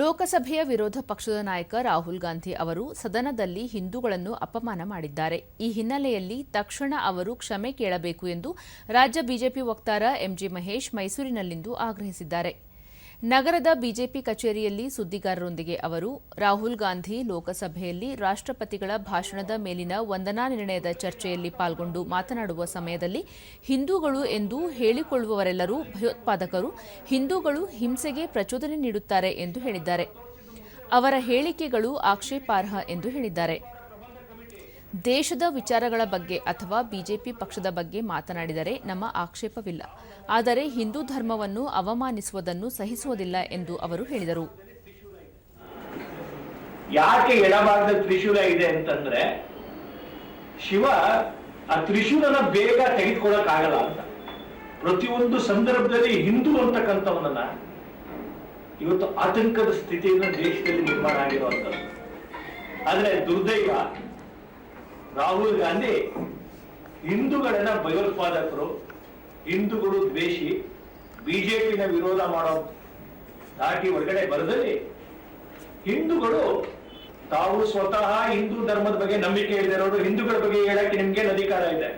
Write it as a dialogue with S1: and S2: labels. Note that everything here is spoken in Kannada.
S1: ಲೋಕಸಭೆಯ ವಿರೋಧ ಪಕ್ಷದ ನಾಯಕ ರಾಹುಲ್ ಗಾಂಧಿ ಅವರು ಸದನದಲ್ಲಿ ಹಿಂದೂಗಳನ್ನು ಅಪಮಾನ ಮಾಡಿದ್ದಾರೆ. ಈ ಹಿನ್ನೆಲೆಯಲ್ಲಿ ತಕ್ಷಣ ಅವರು ಕ್ಷಮೆ ಕೇಳಬೇಕು ಎಂದು ರಾಜ್ಯ ಬಿಜೆಪಿ ವಕ್ತಾರ ಎಂಜಿ ಮಹೇಶ್ ಮೈಸೂರಿನಲ್ಲಿಂದು ಆಗ್ರಹಿಸಿದ್ದಾರೆ. ನಗರದ ಬಿಜೆಪಿ ಕಚೇರಿಯಲ್ಲಿ ಸುದ್ದಿಗಾರರೊಂದಿಗೆ ಅವರು, ರಾಹುಲ್ ಗಾಂಧಿ ಲೋಕಸಭೆಯಲ್ಲಿ ರಾಷ್ಟ್ರಪತಿಗಳ ಭಾಷಣದ ಮೇಲಿನ ವಂದನಾ ನಿರ್ಣಯದ ಚರ್ಚೆಯಲ್ಲಿ ಪಾಲ್ಗೊಂಡು ಮಾತನಾಡುವ ಸಮಯದಲ್ಲಿ ಹಿಂದೂಗಳು ಎಂದು ಹೇಳಿಕೊಳ್ಳುವವರೆಲ್ಲರೂ ಭಯೋತ್ಪಾದಕರು, ಹಿಂದೂಗಳು ಹಿಂಸೆಗೆ ಪ್ರಚೋದನೆ ನೀಡುತ್ತಾರೆ ಎಂದು ಹೇಳಿದ್ದಾರೆ. ಅವರ ಹೇಳಿಕೆಗಳು ಆಕ್ಷೇಪಾರ್ಹ ಎಂದು ಹೇಳಿದ್ದಾರೆ. ದೇಶದ ವಿಚಾರಗಳ ಬಗ್ಗೆ ಅಥವಾ ಬಿಜೆಪಿ ಪಕ್ಷದ ಬಗ್ಗೆ ಮಾತನಾಡಿದರೆ ನಮ್ಮ ಆಕ್ಷೇಪವಿಲ್ಲ. ಆದರೆ ಹಿಂದೂ ಧರ್ಮವನ್ನು ಅವಮಾನಿಸುವುದನ್ನು ಸಹಿಸುವುದಿಲ್ಲ ಎಂದು ಅವರು ಹೇಳಿದರು.
S2: ಯಾಕೆ ಎಡಭಾಗದ ತ್ರಿಶೂಲ ಇದೆ ಅಂತಂದ್ರೆ, ಶಿವ ಆ ತ್ರಿಶೂಲನ ಬೇಗ ತೆಗೆದುಕೊಳ್ಳಕ್ ಆಗಲ್ಲ ಅಂತ. ಪ್ರತಿಯೊಂದು ಸಂದರ್ಭದಲ್ಲಿ ಹಿಂದೂ ಅಂತಕ್ಕಂಥವನನ್ನ ಇವತ್ತು ಆತಂಕದ ಸ್ಥಿತಿಯನ್ನು ದೇಶದಲ್ಲಿ ನಿರ್ಮಾಣ ಆಗಿರುವಂಥದ್ದು ಆದ್ರೆ ದುರ್ದೈವ ರಾಹುಲ್ ಗಾಂಧಿ ಹಿಂದೂಗಳನ್ನ ಭಯೋತ್ಪಾದಕರು, ಹಿಂದೂಗಳು ದ್ವೇಷಿ, ಬಿಜೆಪಿನ ವಿರೋಧ ಮಾಡೋ ದಾಟಿ ಹೊರಗಡೆ ಬರದಲ್ಲಿ ಹಿಂದೂಗಳು ತಾವು ಸ್ವತಃ ಹಿಂದೂ ಧರ್ಮದ ಬಗ್ಗೆ ನಂಬಿಕೆ ಇರೋರು ಹಿಂದೂಗಳ ಬಗ್ಗೆ ಹೇಳಕ್ಕೆ ನಿಮ್ಗೆ ಅಧಿಕಾರ ಇದೆ?